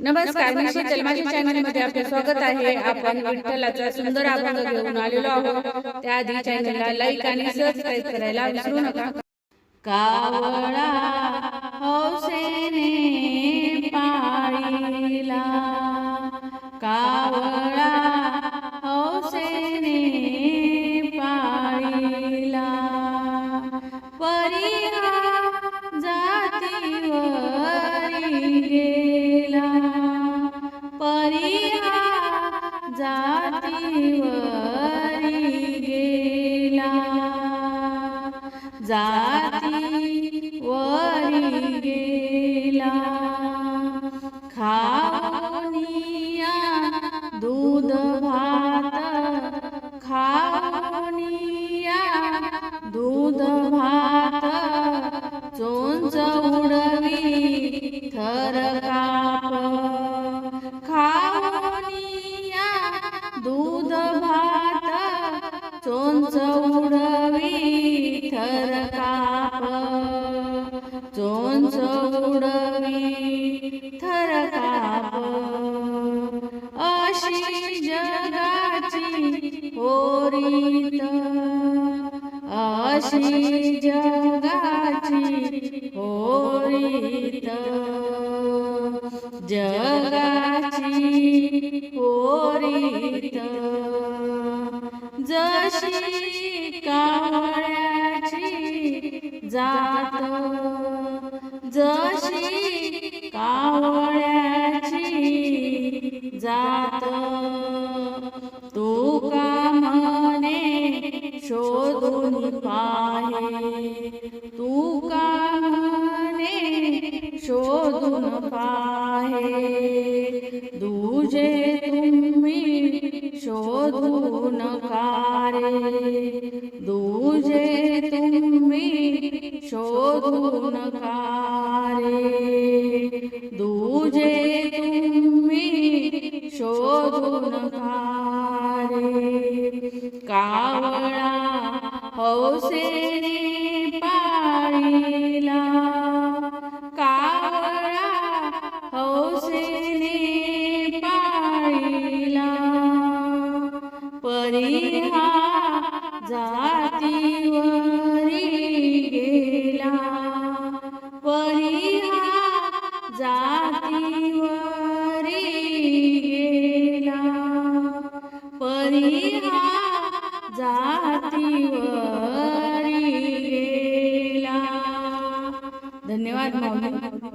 नमस्कार मी शीतल माझ्या चॅनलमध्ये आपले स्वागत आहे. आपण विठ्ठलाचा सुंदर अभंग घेऊन आलेलो आहोत. त्याआधी चॅनलला लाईक आणि सबस्क्राईब करायला विसरू नका. कावळा हौसेने पाळीला. कावळा जातीवरी गेला जातीवरी गेला खा चोंच उडवी थर काप चोंच उडवी थर काप अशी जगाची होरीत अशी जगाची होरीत जगाची होरीत. जशी कावळ्याची जात जशी कावळ्याची जात तू का म्हणे शोधून पाहे तू का म्हणे शोधून पाहे तुम्ही शोधून कारे दुजे तुम्ही शोधून कारे दुजे तुम्ही शोधून कारे कावळा हौसेने जातीवरी गेला. परिया जातीवरी गेला. परिहा जातीवरी गेला. धन्यवाद